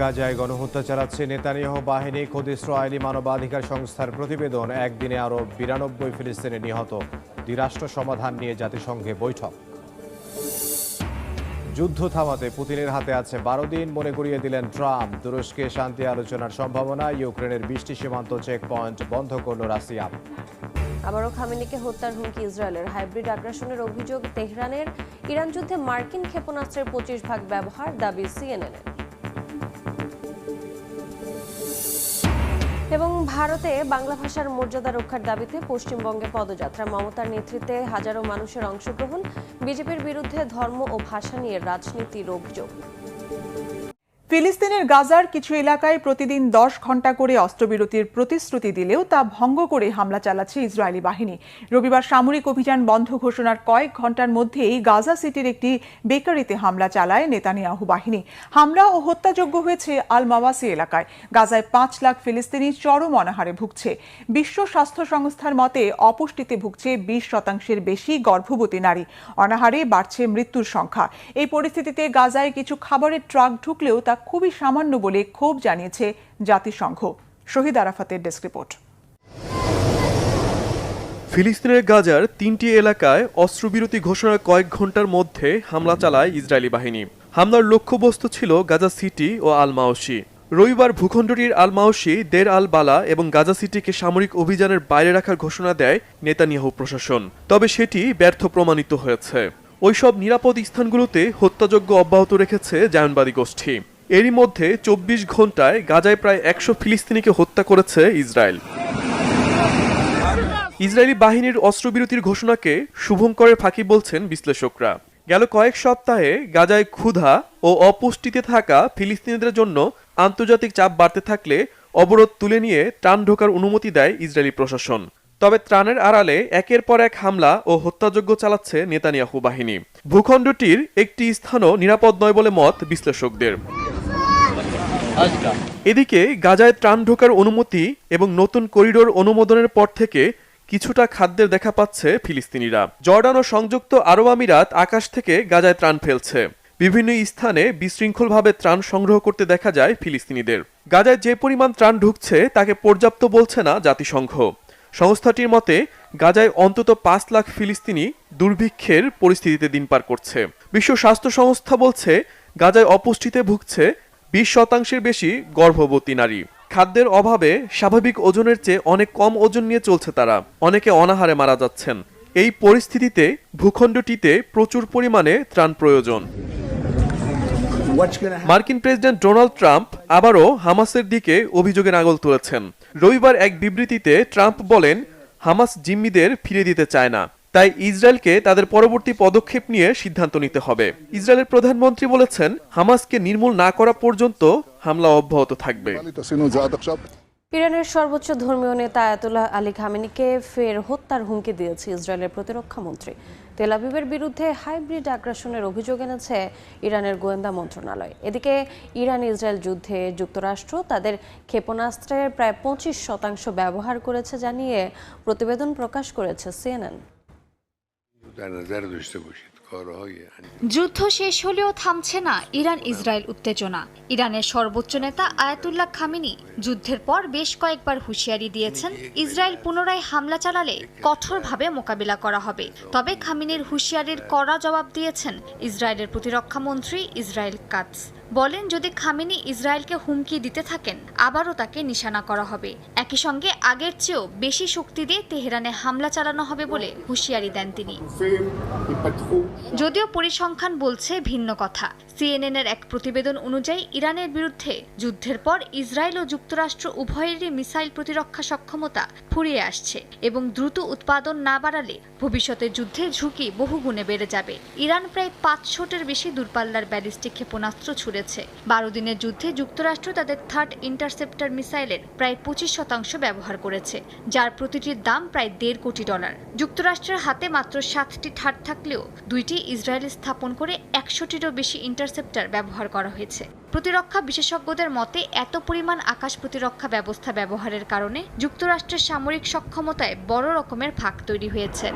গাজায় গণহত্যা চালাচ্ছে নেতানিয়াহু বাহিনী, খোদ ইসরায়েলি মানবাধিকার সংস্থার প্রতিবেদন। একদিনে আরও বিরানব্বই ফিলিস্তিনি নিহত। দ্বিরাষ্ট্র সমাধান নিয়ে জাতিসংঘে বৈঠক। যুদ্ধ থামাতে পুতিনের হাতে আছে বারো দিন মনে করিয়ে দিলেন ট্রাম্প। তুরস্কে শান্তি আলোচনার সম্ভাবনা, ইউক্রেনের বৃষ্টি সীমান্ত চেক পয়েন্ট বন্ধ করল রাশিয়া। আবারও খামেনিকে হত্যার হুমকি ইসরায়েলের। হাইব্রিড আগ্রাসনের অভিযোগ তেহরানের। ইরান যুদ্ধে মার্কিন ক্ষেপণাস্ত্রের পঁচিশ ভাগ ব্যবহার, দাবি সিএনএন এবং ভারতে বাংলা ভাষার মর্যাদা রক্ষার দাবিতে পশ্চিমবঙ্গে পদযাত্রা। মমতার নেতৃত্বে হাজারো মানুষের অংশগ্রহণ, বিজেপির বিরুদ্ধে ধর্ম ও ভাষা নিয়ে রাজনীতির অভিযোগ ফিলিস্তিনের গাজার কিছু এলাকায় প্রতিদিন দশ ঘণ্টা করে অস্ত্রবিরতির প্রতিশ্রুতি দিলেও তা ভঙ্গ করে হামলা চালাচ্ছে ইসরায়েলি বাহিনী। রবিবার সামরিক অভিযান বন্ধ ঘোষণার কয়েক ঘণ্টার মধ্যেই গাজা সিটির একটি বেকারিতে হামলা চালায় নেতানিয়াহু বাহিনী। হামলা ও হত্যাযোগ্য হয়েছে আল মাওয়াসি এলাকায়। গাজায় পাঁচ লাখ ফিলিস্তিনি চরম অনাহারে ভুগছে। বিশ্ব স্বাস্থ্য সংস্থার মতে, অপুষ্টিতে ভুগছে বিশ শতাংশের বেশি গর্ভবতী নারী। অনাহারে বাড়ছে মৃত্যুর সংখ্যা। এই পরিস্থিতিতে গাজায় কিছু খাবারের ট্রাক ঢুকলেও তা খুবই সামান্য বলে ক্ষোভ জানিয়েছে জাতিসংঘ। শহীদ আরাফাতের ডেস্ক রিপোর্ট। ফিলিস্তিনের গাজার তিনটি এলাকায় অস্ত্রবিরতি ঘোষণার কয়েক ঘণ্টার মধ্যে হামলা চালায় ইসরায়েলি বাহিনী। হামলার লক্ষ্যবস্তু ছিল গাজা সিটি ও আলমাওসি রবিবার ভূখণ্ডটির আলমাওসি দের আল বালা এবং গাজা সিটিকে সামরিক অভিযানের বাইরে রাখার ঘোষণা দেয় নেতানিয়াহু প্রশাসন। তবে সেটি ব্যর্থ প্রমাণিত হয়েছে। ওইসব নিরাপদ স্থানগুলোতে হত্যাযজ্ঞ অব্যাহত রেখেছে জায়নবাদী গোষ্ঠী। এরই মধ্যে চব্বিশ ঘন্টায় গাজায় প্রায় একশো ফিলিস্তিনিকে হত্যা করেছে ইসরায়েল। ইসরায়েলি বাহিনীর অস্ত্রবিরতির ঘোষণাকে শুভঙ্করের ফাঁকি বলছেন বিশ্লেষকরা। গেল কয়েক সপ্তাহে গাজায় ক্ষুধা ও অপুষ্টিতে থাকা ফিলিস্তিনিদের জন্য আন্তর্জাতিক চাপ বাড়তে থাকলে অবরোধ তুলে নিয়ে ত্রাণ ঢোকার অনুমতি দেয় ইসরায়েলি প্রশাসন। তবে ত্রাণের আড়ালে একের পর এক হামলা ও হত্যাযজ্ঞ চালাচ্ছে নেতানিয়াহু বাহিনী। ভূখণ্ডটির একটি স্থানও নিরাপদ নয় বলে মত বিশ্লেষকদের। এদিকে গাজায় ত্রাণ ঢোকার অনুমতি এবং নতুন করিডোর অনুমোদনের পর থেকে কিছুটা খাদ্যের দেখা পাচ্ছে ফিলিস্তিনিরা। জর্ডান ও সংযুক্ত আরব আমিরাত আকাশ থেকে গাজায় ত্রাণ ফেলছে। বিভিন্ন স্থানে বিশৃঙ্খলভাবে ত্রাণ সংগ্রহ করতে দেখা যায় ফিলিস্তিনিদের। গাজায় যে পরিমাণ ত্রাণ ঢুকছে তাকে পর্যাপ্ত বলছে না জাতিসংঘ। সংস্থাটির মতে, গাজায় অন্তত পাঁচ লাখ ফিলিস্তিনি দুর্ভিক্ষের পরিস্থিতিতে দিন পার করছে। বিশ্ব স্বাস্থ্য সংস্থা বলছে, গাজায় অপুষ্টিতে ভুগছে বিশ শতাংশের বেশি গর্ভবতী নারী। খাদ্যের অভাবে স্বাভাবিক ওজনের চেয়ে অনেক কম ওজন নিয়ে চলছে তারা। অনেকে অনাহারে মারা যাচ্ছেন। এই পরিস্থিতিতে ভূখণ্ডটিতে প্রচুর পরিমাণে ত্রাণ প্রয়োজন। মার্কিন প্রেসিডেন্ট ডোনাল্ড ট্রাম্প আবারও হামাসের দিকে অভিযোগের আঙুল তুলেছেন। রবিবার এক বিবৃতিতে ট্রাম্প বলেন হামাস জিম্মিদের ফিরে দিতে চায় না। তাই ইসরায়েলকে তাদের পরবর্তী পদক্ষেপ নিয়ে সিদ্ধান্ত নিতে হবে। ইসরায়েলের প্রধানমন্ত্রী বলেছেন, হামাসকে নির্মূল না করা পর্যন্ত হামলা অব্যাহত থাকবে। ইরানের সর্বোচ্চ ধর্মীয় নেতা আয়াতুল্লাহ আলী খামেনিকে ফের হত্যার হুমকি দিয়েছে ইসরায়েলের প্রতিরক্ষা মন্ত্রী। তেলাবিবের বিরুদ্ধে হাইব্রিড আগ্রাসনের অভিযোগ এনেছে ইরানের গোয়েন্দা মন্ত্রণালয়। এদিকে ইরান ইসরায়েল যুদ্ধে যুক্তরাষ্ট্র তাদের ক্ষেপণাস্ত্রের প্রায় পঁচিশ শতাংশ ব্যবহার করেছে জানিয়ে প্রতিবেদন প্রকাশ করেছে সিএনএন। যুদ্ধ শেষ হলেও থামছে না ইরান ইসরায়েল উত্তেজনা। ইরানের সর্বোচ্চ নেতা আয়াতুল্লাহ খামিনি যুদ্ধের পর বেশ কয়েকবার হুঁশিয়ারি দিয়েছেন, ইসরায়েল পুনরায় হামলা চালালে কঠোরভাবে মোকাবিলা করা হবে। তবে খামিনির হুঁশিয়ারির কড়া জবাব দিয়েছেন ইসরায়েলের প্রতিরক্ষা মন্ত্রী ইসরায়েল কাটস। বলেন, যদি খামিনি ইসরায়েলকে হুমকি দিতে থাকেন, আবারও তাকে নিশানা করা হবে। একই সঙ্গে আগের চেয়েও বেশি শক্তি দিয়ে তেহরানে হামলা চালানো হবে বলে হুঁশিয়ারি দেন তিনি। যদিও পরিসংখ্যান বলছে ভিন্ন কথা। সিএনএন এর এক প্রতিবেদন অনুযায়ী, ইরানের বিরুদ্ধে যুদ্ধের পর ইসরায়েল ও যুক্তরাষ্ট্র উভয়েরই মিসাইল প্রতিরক্ষা সক্ষমতা ফুরিয়ে আসছে এবং দ্রুত উৎপাদন না বাড়ালে ভবিষ্যতে যুদ্ধের ঝুঁকি বহুগুণে বেড়ে যাবে। ইরান প্রায় পাঁচশোটের বেশি দূরপাল্লার ব্যালিস্টিক ক্ষেপণাস্ত্র ছুড়েছে বারো দিনের যুদ্ধে যুক্তরাষ্ট্র তাদের থার্ড ইন্টারসেপ্টার মিসাইলের প্রায় পঁচিশ শতাংশ ব্যবহার করেছে, যার প্রতিটির দাম প্রায় দেড় কোটি ডলার। যুক্তরাষ্ট্রের হাতে মাত্র সাতটি থার্ড থাকলেও দুইটি ইসরায়েল স্থাপন করে একশোটিরও বেশি ইন্টারসেপ্টার ব্যবহার করা হয়েছে। প্রতিরক্ষা বিশেষজ্ঞদের মতে, এত পরিমাণ আকাশ প্রতিরক্ষা ব্যবস্থা ব্যবহারের কারণে যুক্তরাষ্ট্রের সামরিক সক্ষমতায় বড় রকমের ফাঁক তৈরি হয়েছে।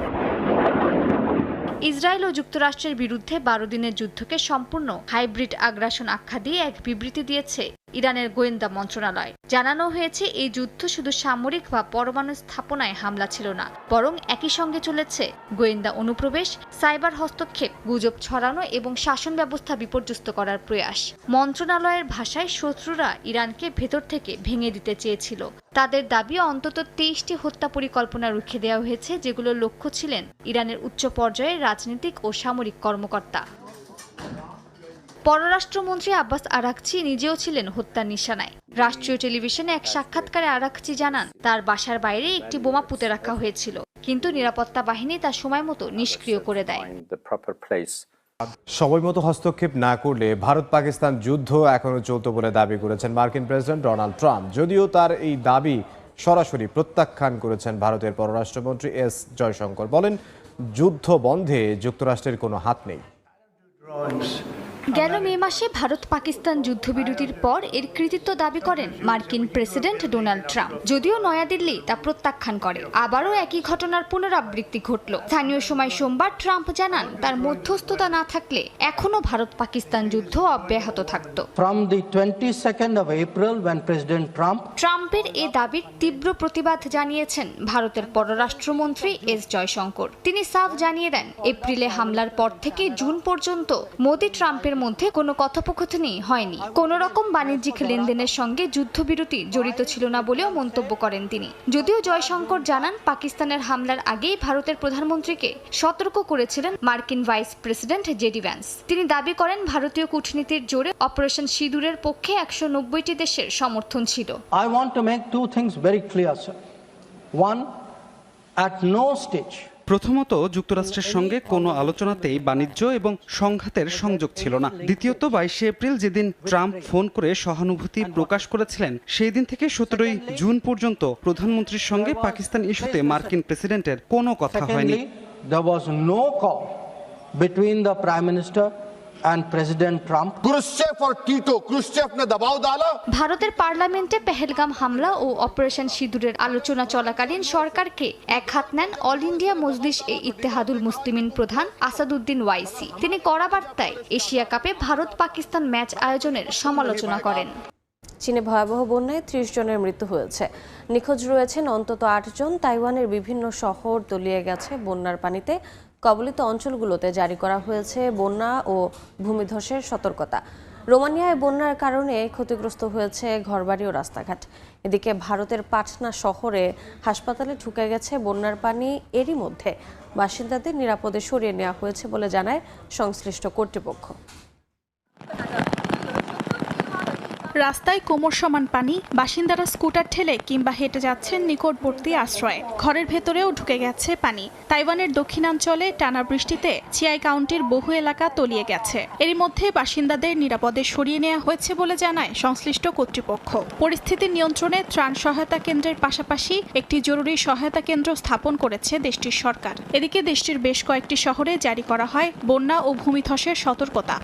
ইসরায়েল ও যুক্তরাষ্ট্রের বিরুদ্ধে বারো দিনের যুদ্ধকে সম্পূর্ণ হাইব্রিড আগ্রাসন আখ্যা দিয়ে এক বিবৃতি দিয়েছে। ইরানের গোয়েন্দা মন্ত্রণালয়। জানানো হয়েছে, এই যুদ্ধ শুধু সামরিক বা পরমাণু স্থাপনায় হামলা ছিল না, বরং একই সঙ্গে চলেছে। গোয়েন্দা অনুপ্রবেশ, সাইবার হস্তক্ষেপ, গুজব ছড়ানো এবং শাসন ব্যবস্থা বিপর্যস্ত করার প্রয়াস। মন্ত্রণালয়ের ভাষায় শত্রুরা ইরানকে ভেতর থেকে ভেঙে দিতে চেয়েছিল। তাদের দাবি, অন্তত তেইশটি হত্যা পরিকল্পনা রুখে দেওয়া হয়েছে, যেগুলোর লক্ষ্য ছিলেন ইরানের উচ্চ পর্যায়ের রাজনৈতিক ও সামরিক কর্মকর্তা। পররাষ্ট্রমন্ত্রী আব্বাস আরাকচি নিজেও ছিলেন হত্যার নিশানায়। রাষ্ট্রীয় টেলিভিশনে এক সাক্ষাৎকারে আরাকচি জানান তার বাসার বাইরে একটি বোমা পুঁতে রাখা হয়েছিল কিন্তু নিরাপত্তা বাহিনী তা সময় মতো নিষ্ক্রিয় করে দেয়. সময় মতো হস্তক্ষেপ না করলে ভারত পাকিস্তান যুদ্ধ এখনও চলতো বলে দাবি করেছেন মার্কিন প্রেসিডেন্ট ডোনাল্ড ট্রাম্প। যদিও তার এই দাবি সরাসরি প্রত্যাখ্যান করেছেন ভারতের পররাষ্ট্রমন্ত্রী এস জয়শঙ্কর। বলেন যুদ্ধ বন্ধে যুক্তরাষ্ট্রের কোনো হাত নেই। গেল মে মাসে ভারত পাকিস্তান যুদ্ধবিরতির পর এর কৃতিত্ব দাবি করেন মার্কিন প্রেসিডেন্ট ডোনাল্ড ট্রাম্প। যদিও নয়াদিল্লি তা প্রত্যাখ্যান করে আবারও একই ঘটনার পুনরাবৃত্তি ঘটল। স্থানীয় সময় সোমবার ট্রাম্প জানান তার মধ্যস্থতা না থাকলে এখনও ভারত পাকিস্তান যুদ্ধ অব্যাহত থাকত। From the 22nd of April, when President Trump ট্রাম্পের এ দাবির তীব্র প্রতিবাদ জানিয়েছেন ভারতের পররাষ্ট্রমন্ত্রী এস জয়শঙ্কর। তিনি সাফ জানিয়ে দেন এপ্রিলে হামলার পর থেকে জুন পর্যন্ত মোদি ট্রাম্পের মধ্যে কোনো কথোপকথনই হয়নি। কোন রকম বাণিজ্যিক লেনদেনের সঙ্গে যুদ্ধবিরতি জড়িত ছিল না বলেও মন্তব্য করেন তিনি। যদিও জয়শঙ্কর জানান, পাকিস্তানের হামলার আগেই ভারতের প্রধানমন্ত্রীকে সতর্ক করেছিলেন মার্কিন ভাইস প্রেসিডেন্ট জেডি ভ্যান্স। তিনি দাবি করেন, ভারতীয় কূটনীতির জোরে অপারেশন সিঁদুরের পক্ষে একশো নব্বইটি দেশের সমর্থন ছিল। At no stage প্রথমত যুক্তরাষ্ট্রের সঙ্গে কোনো আলোচনাতেই বাণিজ্য এবং সংঘাতের সংযোগ ছিল না। দ্বিতীয়ত বাইশে এপ্রিল যেদিন ট্রাম্প ফোন করে সহানুভূতি প্রকাশ করেছিলেন সেই দিন থেকে সতেরোই জুন পর্যন্ত প্রধানমন্ত্রীর সঙ্গে পাকিস্তান ইস্যুতে মার্কিন প্রেসিডেন্টের কোনো কথা হয়নি। The there no no between the prime minister Minister and President Trump. Khrushchev or Tito, Khrushchev ne dabaw dala. ভারতের পার্লামেন্টে পেহেলগাম হামলা ও অপারেশন সিঁদুরের আলোচনা চলাকালীন সরকারকে এক হাত নেন অল ইন্ডিয়া মজলিস এ ইত্তেহাদুল মুসলিমিন প্রধান আসাদুদ্দিন ওয়াইসি। তিনি কড়া বার্তায় এশিয়া কাপে ভারত পাকিস্তান ম্যাচ আয়োজনের সমালোচনা করেন। চীনে ভয়াবহ বন্যায় ত্রিশ জনের মৃত্যু হয়েছে। নিখোঁজ রয়েছেন অন্তত আটজন তাইওয়ানের বিভিন্ন শহর তলিয়ে গেছে বন্যার পানিতে। কবলিত অঞ্চলগুলোতে জারি করা হয়েছে বন্যা ও ভূমিধসের সতর্কতা। রোমানিয়ায় বন্যার কারণে ক্ষতিগ্রস্ত হয়েছে ঘরবাড়ি ও রাস্তাঘাট। এদিকে ভারতের পাটনা শহরে হাসপাতালে ঢুকে গেছে বন্যার পানি। এরই মধ্যে বাসিন্দাদের নিরাপদে সরিয়ে নেওয়া হয়েছে বলে জানায় সংশ্লিষ্ট কর্তৃপক্ষ। রাস্তায় কোমর সমান পানি, বাসিন্দারা স্কুটার ঠেলে কিংবা হেঁটে যাচ্ছেন নিকটবর্তী আশ্রয়ে। ঘরের ভেতরেও ঢুকে গেছে পানি। তাইওয়ানের দক্ষিণাঞ্চলে টানা বৃষ্টিতে চিয়াই কাউন্টির বহু এলাকা তলিয়ে গেছে। এরই মধ্যে বাসিন্দাদের নিরাপদে সরিয়ে নেওয়া হয়েছে বলে জানায় সংশ্লিষ্ট কর্তৃপক্ষ। পরিস্থিতি নিয়ন্ত্রণে ত্রাণ সহায়তা কেন্দ্রের পাশাপাশি একটি জরুরি সহায়তা কেন্দ্র স্থাপন করেছে দেশটির সরকার। এদিকে দেশটির বেশ কয়েকটি শহরে জারি করা হয় বন্যা ও ভূমিধসের সতর্কতা।